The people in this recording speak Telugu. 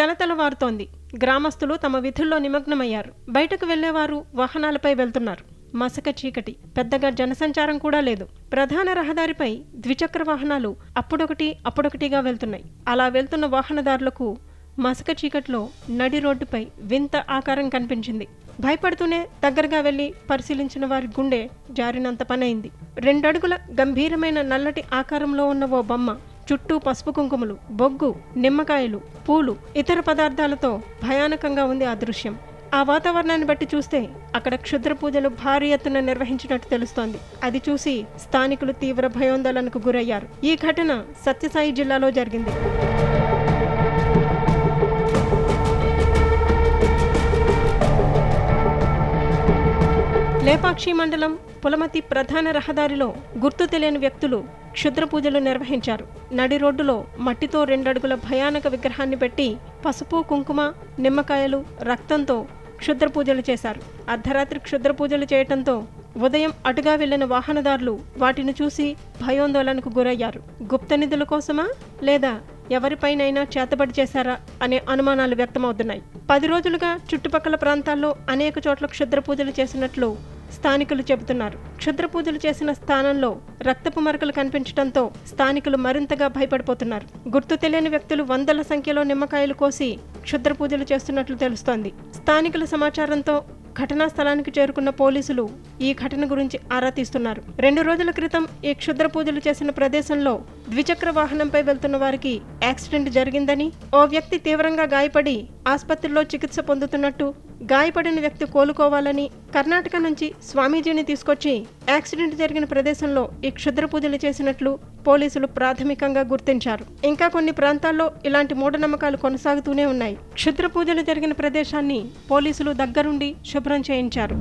తలతలవారుతోంది. గ్రామస్తులు తమ విధుల్లో నిమగ్నమయ్యారు. బయటకు వెళ్ళేవారు వాహనాలపై వెళ్తున్నారు. మసక చీకటి. పెద్దగా జనసంచారం కూడా లేదు. ప్రధాన రహదారిపై ద్విచక్ర వాహనాలు అప్పుడొకటి అప్పుడొకటిగా వెళ్తున్నాయి. అలా వెళ్తున్న వాహనదారులకు మసక చీకట్లో నడి రోడ్డుపై వింత ఆకారం కనిపించింది. భయపడుతూనే దగ్గరగా వెళ్ళి పరిశీలించిన వారి గుండె జారినంత పనైంది. రెండడుగుల గంభీరమైన నల్లటి ఆకారంలో ఉన్న ఓ బొమ్మ చుట్టూ పసుపు కుంకుమలు బొగ్గు నిమ్మకాయలు పూలు ఇతర పదార్థాలతో భయానకంగా ఉంది ఆ దృశ్యం. ఆ వాతావరణాన్ని బట్టి చూస్తే అక్కడ క్షుద్ర పూజలు భారీ ఎత్తున నిర్వహించినట్టు తెలుస్తోంది. అది చూసి స్థానికులు తీవ్ర భయోందోళనకు గురయ్యారు. ఈ ఘటన సత్యసాయి జిల్లాలో జరిగింది. లేపాక్షి మండలం పులమతి ప్రధాన రహదారిలో గుర్తు తెలియని వ్యక్తులు క్షుద్ర పూజలు నిర్వహించారు. నడి రోడ్డులో మట్టితో రెండడుగుల భయానక విగ్రహాన్ని పెట్టి పసుపు కుంకుమ నిమ్మకాయలు రక్తంతో క్షుద్ర పూజలు చేశారు. అర్ధరాత్రి క్షుద్ర పూజలు చేయటంతో ఉదయం అటుగా వెళ్ళిన వాహనదారులు వాటిని చూసి భయోందోళనకు గురయ్యారు. గుప్త నిధుల కోసమా లేదా ఎవరిపైనైనా చేతబడి చేశారా అనే అనుమానాలు వ్యక్తమవుతున్నాయి. పది రోజులుగా చుట్టుపక్కల ప్రాంతాల్లో అనేక చోట్ల క్షుద్ర పూజలు చేసినట్లు స్థానికులు చెబుతున్నారు. క్షుద్ర పూజలు చేసిన స్థానంలో రక్తపు మరకలు కనిపించడంతో స్థానికులు మరింతగా భయపడిపోతున్నారు. గుర్తు తెలియని వ్యక్తులు వందల సంఖ్యలో నిమ్మకాయలు కోసి క్షుద్ర పూజలు చేస్తున్నట్లు తెలుస్తోంది. స్థానికుల సమాచారంతో ఘటనా స్థలానికి చేరుకున్న పోలీసులు ఈ ఘటన గురించి ఆరా తీస్తున్నారు. రెండు రోజుల క్రితం ఈ క్షుద్ర పూజలు చేసిన ప్రదేశంలో ద్విచక్ర వాహనంపై వెళ్తున్న వారికి యాక్సిడెంట్ జరిగిందని ఓ వ్యక్తి తీవ్రంగా గాయపడి ఆసుపత్రిలో చికిత్స పొందుతున్నట్టు గాయపడిన వ్యక్తి కోలుకోవాలని కర్ణాటక నుంచి స్వామీజీని తీసుకొచ్చి యాక్సిడెంట్ జరిగిన ప్రదేశంలో ఈ క్షుద్ర పూజలు చేసినట్లు పోలీసులు ప్రాథమికంగా గుర్తించారు. ఇంకా కొన్ని ప్రాంతాల్లో ఇలాంటి మూఢనమ్మకాలు కొనసాగుతూనే ఉన్నాయి. క్షుద్ర పూజలు జరిగిన ప్రదేశాన్ని పోలీసులు దగ్గరుండి శుభ్రం చేయించారు.